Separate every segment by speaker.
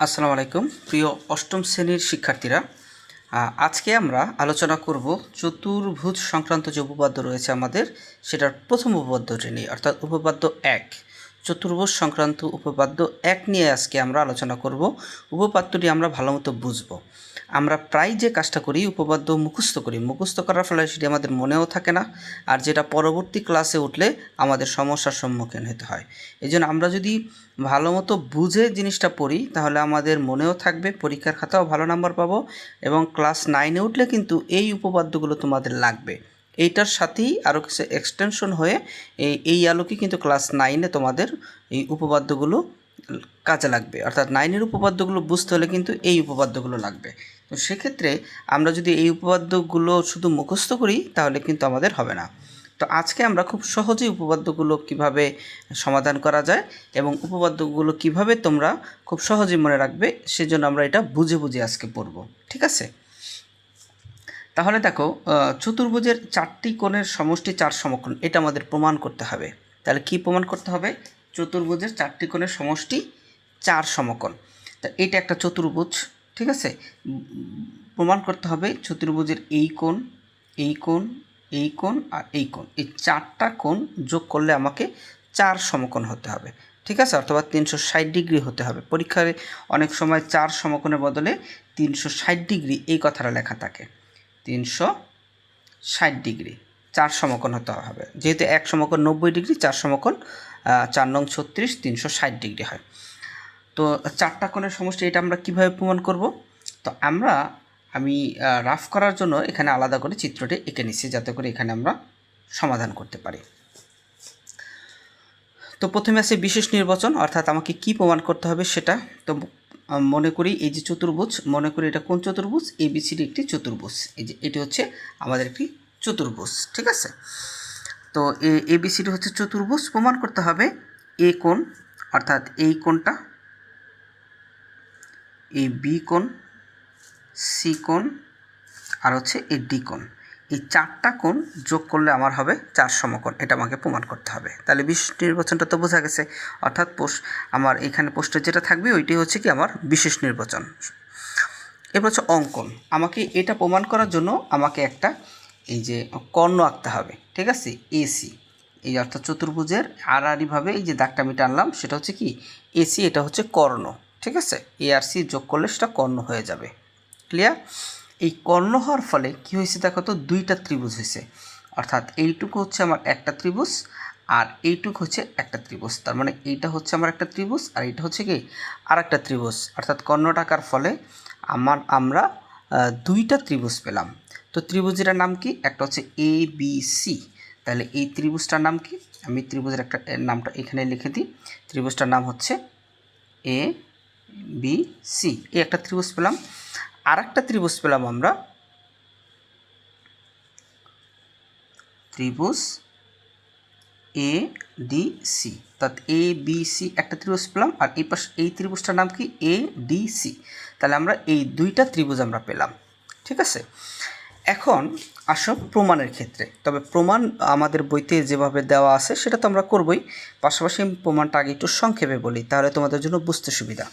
Speaker 1: আসসালামু আলাইকুম। প্রিয় অষ্টম শ্রেণির শিক্ষার্থীরা আজকে আমরা আলোচনা করব চতুর্ভুজ সংক্রান্ত যে উপপাদ্য রয়েছে আমাদের, সেটার প্রথম উপপাদ্যটি নিয়ে, অর্থাৎ উপপাদ্য এক। চতুর্ভুজ সংক্রান্ত উপপাদ্য এক নিয়ে আজকে আমরা আলোচনা করব। উপপাদ্যটি আমরা ভালোমতো বুঝব। আমরা প্রায় যে কাজটা করি, উপপাদ্য মুখস্থ করি, মুখস্থ করার ফলে সেটি আমাদের মনেও থাকে না, আর যেটা পরবর্তী ক্লাসে উঠলে আমাদের সমস্যার সম্মুখীন হতে হয়। এই আমরা যদি ভালো মতো বুঝে জিনিসটা পড়ি, তাহলে আমাদের মনেও থাকবে, পরীক্ষার খাতাও ভালো নাম্বার পাবো, এবং ক্লাস নাইনে উঠলে কিন্তু এই উপপাদ্যগুলো তোমাদের লাগবে। এইটার সাথেই আরও কিছু এক্সটেনশন হয়ে এই এই আলোকে কিন্তু ক্লাস নাইনে তোমাদের এই উপপাদ্যগুলো কাজে লাগবে। অর্থাৎ নাইনের উপপাদ্যগুলো বুঝতে হলে কিন্তু এই উপপাদ্যগুলো লাগবে। তো সেক্ষেত্রে আমরা যদি এই উপপাদ্যগুলো শুধু মুখস্থ করি, তাহলে কিন্তু আমাদের হবে না। তো আজকে আমরা খুব সহজেই উপপাদ্যগুলো কীভাবে সমাধান করা যায় এবং উপপাদ্যগুলো কীভাবে তোমরা খুব সহজেই মনে রাখবে, সেজন্য আমরা এটা বুঝে বুঝে আজকে পড়ব, ঠিক আছে? তাহলে দেখো চতুর্ভুজের চারটি কোণের সমষ্টি চার সমকোণ, এটা আমাদের প্রমাণ করতে হবে। তাহলে কি প্রমাণ করতে হবে? চতুর্ভুজের চারটি কোণের সমষ্টি চার সমকোণ। তা এটা একটা চতুর্ভুজ ঠিক আছে? প্রমাণ করতে হবে চতুর্ভুজের এই কোণ এই কোণ এই কোণ আর এই কোণ। এই চারটা কোণ যোগ করলে আমাকে চার সমকোণ হতে হবে। ঠিক আছে? অথবা তিনশো ষাট ডিগ্রি হতে হবে। পরীক্ষায় অনেক সময় চার সমকোণের বদলে তিনশো ষাট ডিগ্রি এই কথাটা লেখা থাকে। তিনশো ষাট ডিগ্রি চার সমকোণ হতে হবে। যেহেতু এক সমকোণ নব্বই ডিগ্রি, চার সমকোণ চার নং ছত্রিশ তিনশো ষাট ডিগ্রি হয়। তো চারটা কোণের সমষ্টি এটা আমরা কীভাবে প্রমাণ করব? তো আমরা, আমি রাফ করার জন্য এখানে আলাদা করে চিত্রটি এঁকে নিচ্ছি যাতে করে এখানে আমরা সমাধান করতে পারি। তো প্রথমে আছে বিশেষ নির্বাচন, অর্থাৎ আমাকে কি প্রমাণ করতে হবে সেটা। তো মনে করি এই যে চতুর্ভুজ, মনে করি এটা কোন চতুর্ভুজ? এ এবিসিডি একটি চতুর্ভুজ। এই যে এটি হচ্ছে আমাদের একটি চতুর্ভুজ, ঠিক আছে? তো এ এবিসিডি হচ্ছে চতুর্ভুজ। প্রমাণ করতে হবে এ কোণ, অর্থাৎ এই কোণটা এই বি কোণ, সি কোণ, আর হচ্ছে এই ডি কোণ। এই চারটা কোণ যোগ করলে আমার হবে চার সমকোণ, এটা আমাকে প্রমাণ করতে হবে। তাহলে বিশেষ নির্বাচনটা তো বোঝা গেছে। অর্থাৎ পোষ, আমার এখানে পোস্টে যেটা থাকবে, ওইটি হচ্ছে কি আমার বিশেষ নির্বাচন। এরপর হচ্ছে অঙ্কন। আমাকে এটা প্রমাণ করার জন্য আমাকে একটা এই যে কর্ণ আঁকতে হবে, ঠিক আছে? এসি এই অর্থাৎ চতুর্ভুজের আড়াআড়িভাবে এই যে দাগটা আমি টানলাম, সেটা হচ্ছে কি? এসি এটা হচ্ছে কর্ণ। ঠিক আছে? এ আর সি যোগ করলে সেটা কর্ণ হয়ে যাবে। ক্লিয়ার এই কর্ণ হওয়ার ফলে কি হয়েছে দেখো তো? দুইটা ত্রিভুজ হয়েছে। অর্থাৎ এইটুকু হচ্ছে আমার একটা ত্রিভুজ আর এইটুকু হচ্ছে একটা ত্রিভুজ। তার মানে এইটা হচ্ছে আমার একটা ত্রিভুজ আর এইটা হচ্ছে কি? আর একটা ত্রিভুজ। অর্থাৎ কর্ণ টাকার ফলে আমার, আমরা দুইটা ত্রিভুজ পেলাম। তো ত্রিভুজের নাম কি? একটা হচ্ছে এ বি সি তাহলে এই ত্রিভুজটার নাম কি? আমি ত্রিভুজের একটা নামটা এখানে লিখে দিই। ত্রিভুজটার নাম হচ্ছে এ বি সি এই একটা ত্রিভুজ পেলাম। আর একটা ত্রিভুজ পেলাম আমরা। ত্রিভুজ এ ডি সি অর্থাৎ এ বি সি একটা ত্রিভুজ পেলাম, আর এই পাশে এই ত্রিভুজটার নাম কি? এ ডি সি তাহলে আমরা এই দুইটা ত্রিভুজ আমরা পেলাম। ঠিক আছে? এখন আসো প্রমাণের ক্ষেত্রে। তবে প্রমাণ আমাদের বইতে যেভাবে দেওয়া আছে সেটা তো আমরা করবই। পাশাপাশি প্রমাণটা আগে একটু সংক্ষেপে বলি, তাহলে তোমাদের জন্য বুঝতে সুবিধা।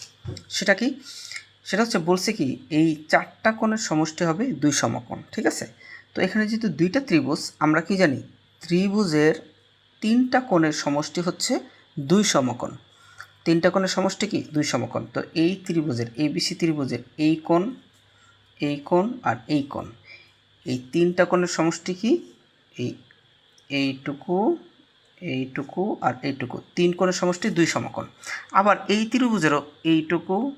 Speaker 1: সেটা কি? সেটা হচ্ছে বলছে কি, এই চারটা কোণের সমষ্টি হবে দুই সমকোণ, ঠিক আছে? তো এখানে যেহেতু দুইটা ত্রিভুজ, আমরা কি জানি? ত্রিভুজের তিনটা কোণের সমষ্টি হচ্ছে দুই সমকোণ। তিনটা কোণের সমষ্টি কি? দুই সমকোণ। তো এই ত্রিভুজের এবিসি ত্রিভুজের এই কোণ এই কোণ আর এই কোণ। এই তিনটা কোণের সমষ্টি কি? এই, এইটুকু এইটুকু আর এইটুকু। তিন কোণের সমষ্টি, দুই সমকোণ। আবার এই ত্রিভুজেরও এইটুকু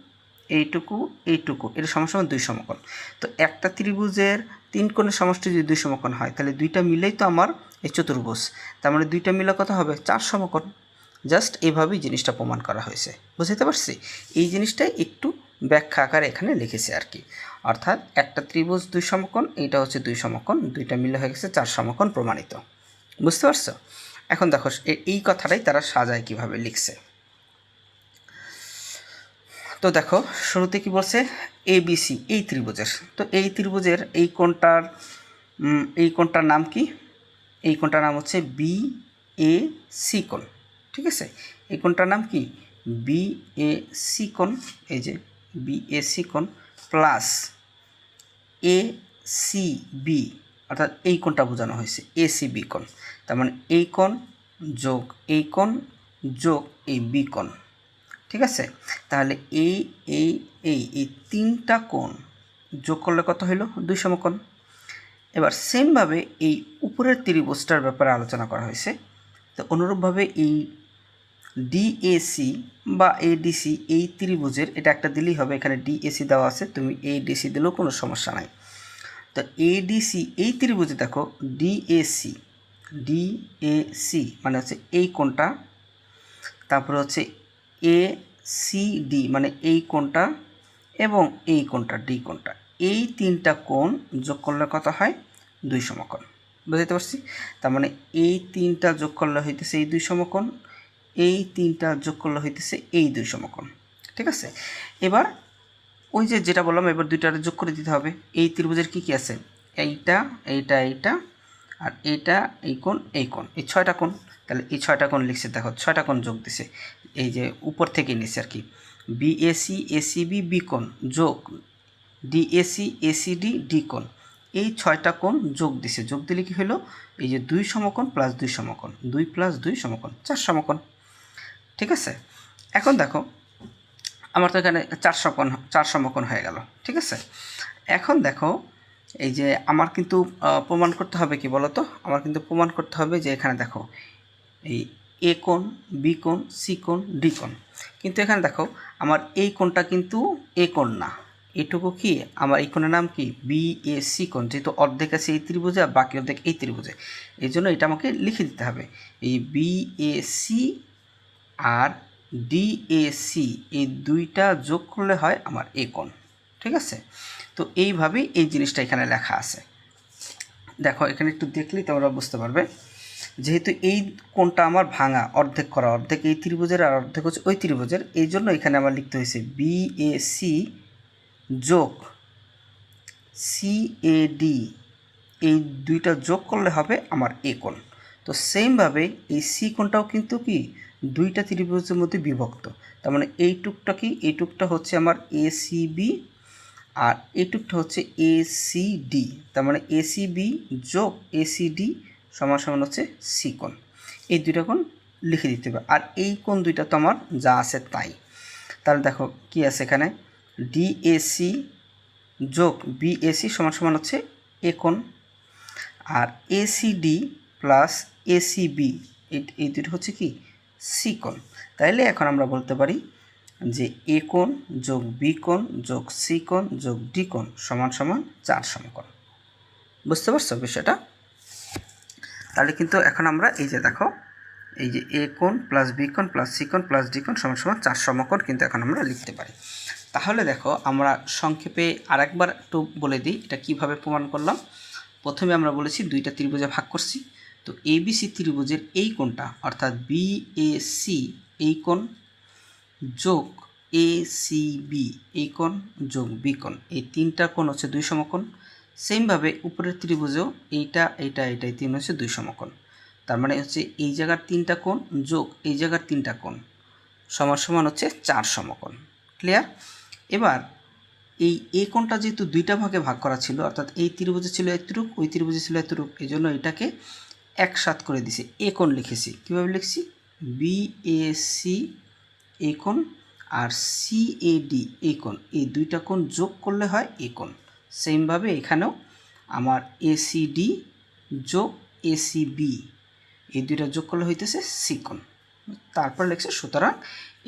Speaker 1: এইটুকু এইটুকু। এর সমসম দুই সমকোণ। তো একটা ত্রিভুজের তিন কোণের সমষ্টি যদি দুই সমকোণ হয়, তাহলে দুইটা মিলেই তো আমার এই চতুর্ভুজ। তার মানে দুইটা মিলে কত হবে? চার সমকোণ। জাস্ট এইভাবেই জিনিসটা প্রমাণ করা হয়েছে। বুঝতে পারছি? এই জিনিসটাই একটু ব্যাখ্যা আকারে এখানে লিখেছে আর কি। অর্থাৎ একটা ত্রিভুজ দুই সমকোণ এইটা হচ্ছে দুই সমকোণ দুইটা মিলে হয়ে গেছে চার সমকোণ প্রমাণিত। বুঝতে পারছ? এখন দেখো এ- এই কথাটাই তারা সাজায় কীভাবে লিখছে। তো দেখো শুরুতে কি বলছে? এ বি সি এই ত্রিভুজের। তো এই ত্রিভুজের এই কোণটার উম, এই কোণটার নাম কি? এই কোণটার নাম হচ্ছে বি এ সি কোণ। ঠিক আছে? এই কোণটার নাম কি? বি এ সি কোণ। এই যে বিএসি কোণ। প্লাস এ সি বি অর্থাৎ এই কোণটা বোঝানো হয়েছে। এ সি বি কোণ। তার মানে এই কোণ যোগ এই কোণ যোগ এই বি কোণ। ঠিক আছে? তাহলে এই এই এই এই তিনটা কোণ যোগ করলে কত হইল? দুই সমকোণ। এবার সেমভাবে এই উপরের ত্রিভুজটার ব্যাপারে আলোচনা করা হয়েছে। তো অনুরূপভাবে এই ডিএসি বা এডিসি এই ত্রিভুজের, এটা একটা দিলেই হবে, এখানে ডিএসি দেওয়া আছে, তুমি এডিসি দিলেও কোনো সমস্যা নাই। তো এডিসি এই ত্রিভুজে দেখো ডিএসি ডিএসি মানে হচ্ছে এই কোণটা, তারপরে হচ্ছে এ ডি মানে এই কোণটা এবং এই কোণটা ডি কোণটা। এই তিনটা কোণ যোগ করলে কত হয়? দুই সমকোণ। বুঝতে পারছি? তার মানে এই তিনটা যোগ করলে হইতেছে এই দুই সমকোণ এই তিনটা যোগ করলে হইতেছে এই দুই সমকোণ। ঠিক আছে? এবার ওই যে যেটা বললাম, এবার দুইটা যোগ করে দিতে হবে। এই ত্রিভুজের কি কি আছে? এইটা এইটা এইটা, আর এইটা এই কোণ এই কোণ। এই ছয়টা কোণ। তাহলে এই ছয়টা কোণ লিখছে, দেখো, ছয়টা কোণ যোগ দিছে। এই যে উপর থেকে নিছে আর কি। বিএসি এসিবি বি কোণ যোগ ডিএসি এসিডি ডি কোণ। এই ছয়টা কোণ যোগ দিছে। যোগ দিলে কি হলো এই যে দুই সমকোণ প্লাস দুই সমকোণ। দুই প্লাস দুই সমকোণ। চার সমকোণ। ঠিক আছে? এখন দেখো, আমার তো এখানে চার সমকোণ চার সমকোণ হয়ে গেল, ঠিক আছে? এখন দেখো, এই যে আমার কিন্তু প্রমাণ করতে হবে কি বলো তো আমার কিন্তু প্রমাণ করতে হবে যে এখানে দেখো, এই এ কোণ, বি কোণ, সি কোণ, ডি কোণ। কিন্তু এখানে দেখো, আমার এই কোণটা কিন্তু এ কোণ না। এটুকু কি? আমার এই কোণের নাম কি? বি, এ, সি কোণ। যেহেতু অর্ধেক আছে এই ত্রিভুজে আর বাকি অর্ধেক এই ত্রিভুজে। এই জন্য এটা আমাকে লিখে দিতে হবে। এই বি, এ, সি আর ডি এ সি এই দুইটা যোগ করলে হয় আমার এ কোণ, ঠিক আছে? তো এইভাবেই এই জিনিসটা এখানে লেখা আছে। দেখো, এখানে একটু দেখলেই তোমরা বুঝতে পারবে। যেহেতু এই কোণটা আমার ভাঙা, অর্ধেক করা, অর্ধেক এই ত্রিভুজের আর অর্ধেক হচ্ছে ওই ত্রিভুজের, এই জন্য এখানে আমার লিখতে হয়েছে বি এ সি যোগ সি এ ডি এই দুইটা যোগ করলে হবে আমার এ কোণ। তো সেমভাবে এই সি কোণটাও কিন্তু কি দুইটা ত্রিভুজের মধ্যে বিভক্ত। তার মানে এই টুকটা কি? এই টুকটা হচ্ছে আমার এসিবি আর এই টুকটা হচ্ছে এ সি ডি তার মানে এ সি বি যোগ এ সি ডি সমান সমান হচ্ছে সি কোণ। এই দুইটা কোণ লিখে দিতে হবে। আর এই কোণ দুইটা তো আমার যা আছে তাই। তাহলে দেখো কি আছে এখানে? ডিএসি যোগ বিএসি সমান সমান হচ্ছে এ কোণ। আর এসিডি প্লাস এসিবি এই দুটো হচ্ছে কি? সি কোণ। তাইলে এখন আমরা বলতে পারি যে এ কোণ যোগ বি কোণ যোগ সি কোণ যোগ ডি কোণ সমান সমান চার সমকোণ। বুঝতে পারছ বিষয়টা? তাহলে কিন্তু এখন আমরা এই যে দেখো, এই যে এ কোণ প্লাস বি কোণ প্লাস সি কোণ প্লাস ডি কোণ সমান সমান চার সমকোণ কিন্তু এখন আমরা লিখতে পারি। তাহলে দেখো, আমরা সংক্ষেপে আরেকবার একটু বলে দিই এটা কীভাবে প্রমাণ করলাম। প্রথমে আমরা বলেছি দুইটা ত্রিভুজে ভাগ করছি। তো এবিসি ত্রিভুজের এই কোণটা, অর্থাৎ বি এ সি এই কোণ যোগ এ সি বি এই কোণ যোগ বি কোণ, এই তিনটা কোণ হচ্ছে দুই সমকোণ। সেমভাবে উপরের ত্রিভুজেও এইটা এইটা এই তিন হচ্ছে দুই সমকোণ। তার মানে হচ্ছে এই জায়গার তিনটা কোণ যোগ এই জায়গার তিনটা কোণ সমান সমান হচ্ছে চার সমকোণ। ক্লিয়ার এবার এই এ কোণটা যেহেতু দুইটা ভাগে ভাগ করা ছিল, অর্থাৎ এই ত্রিভুজে ছিল এতটুক, ওই ত্রিভুজে ছিল এতটুক এই জন্য এটাকে একসাথ করে দিছি। এ কোণ লিখেছি। কীভাবে লিখছি? বি এ সি এ কোণ আর সি এ ডি এই কোণ। এই দুইটা কোণ যোগ করলে হয় এ কোণ। সেমভাবে এখানেও আমার এসিডি যোগ এসিবি এই দুইটা যোগ করলে হইতেছে সি কোণ। তারপর লিখছে, সুতরাং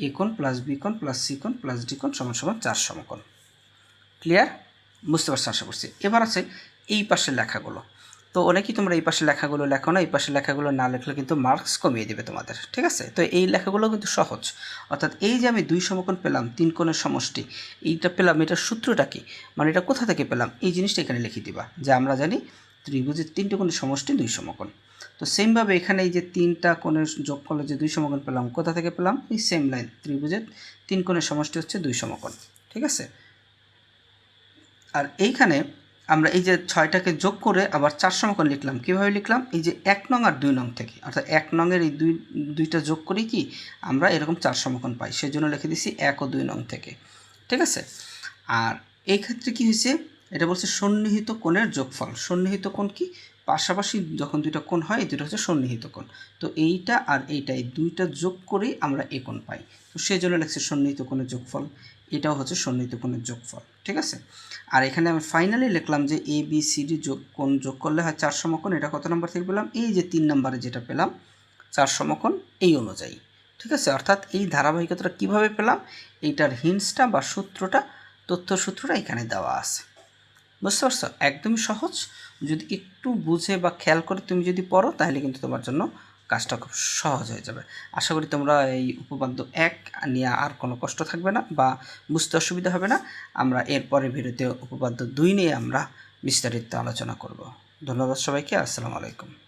Speaker 1: এ কোণ প্লাস বি কোণ প্লাস সি কোণ প্লাস ডি কোণ সমান সমান চার সমকোণ। ক্লিয়ার বুঝতে পারছ আশা করছি। এবার আছে এই পাশের লেখাগুলো। তো অনেকেই তোমরা এই পাশের লেখাগুলো লেখো না, এই পাশের লেখাগুলো না লেখলে কিন্তু মার্কস কমিয়ে দেবে তোমাদের, ঠিক আছে? তো এই লেখাগুলো কিন্তু সহজ। অর্থাৎ এই যে আমি দুই সমকোণ পেলাম, তিন কোণের সমষ্টি, এইটা পেলাম এটার সূত্রটা কি? মানে এটা কোথা থেকে পেলাম? এই জিনিসটা এখানে লিখে দিবা, যে আমরা জানি ত্রিভুজের তিনটে কোণের সমষ্টি দুই সমকোণ। তো সেমভাবে এখানে এই যে তিনটা কোণের যোগ করলে যে দুই সমকোণ পেলাম, কোথা থেকে পেলাম? এই সেম লাইন ত্রিভুজের তিন কোণের সমষ্টি হচ্ছে দুই সমকোণ, ঠিক আছে? আর এইখানে আমরা এই যে ছয়টাকে যোগ করে আবার চার সমকোণ লিখলাম। কীভাবে লিখলাম? এই যে এক নং আর দুই নং থেকে। অর্থাৎ এক নংয়ের এই দুই, দুইটা যোগ করি কি আমরা এরকম চার সমকোণ পাই। সেই জন্য লিখে দিছি এক ও দুই নং থেকে। ঠিক আছে? আর এই ক্ষেত্রে কি হয়েছে? এটা বলছে সন্নিহিত কোণের যোগফল। সন্নিহিত কোণ কি? পাশাপাশি যখন দুইটা কোণ হয় এই দুটো হচ্ছে সন্নিহিত কোণ। তো এইটা আর এইটা এই দুইটা যোগ করেই আমরা এই কোণ পাই। তো সেই জন্য লিখছে সন্নিহিত কোণের যোগফল। এটাও হচ্ছে সন্নিহিত কোণের যোগফল, ঠিক আছে? আর এখানে আমি ফাইনালি লিখলাম যে এ বি সি ডি যোগ, কোণ যোগ করলে হয় চার সমকোণ। এটা কত নম্বর থেকে পেলাম? এই যে তিন নম্বরে যেটা পেলাম, চার সমকোণ এই অনুযায়ী, ঠিক আছে? অর্থাৎ এই ধারাবাহিকতাটা কীভাবে পেলাম? এইটার হিন্সটা বা সূত্রটা তথ্য সূত্রটা এখানে দেওয়া আছে। বুঝতে পারছ? একদমই সহজ। যদি একটু বুঝে বা খেয়াল করে তুমি যদি পড়ো, তাহলে কিন্তু তোমার জন্য কাজটা খুব সহজ হয়ে যাবে। আশা করি তোমরা এই উপপাদ্য এক নিয়ে আর কোনো কষ্ট থাকবে না বা বুঝতে অসুবিধা হবে না। আমরা এরপরে ভিডিওতে উপপাদ্য দুই নিয়ে আমরা বিস্তারিত আলোচনা করব। ধন্যবাদ সবাইকে। আসসালামু আলাইকুম।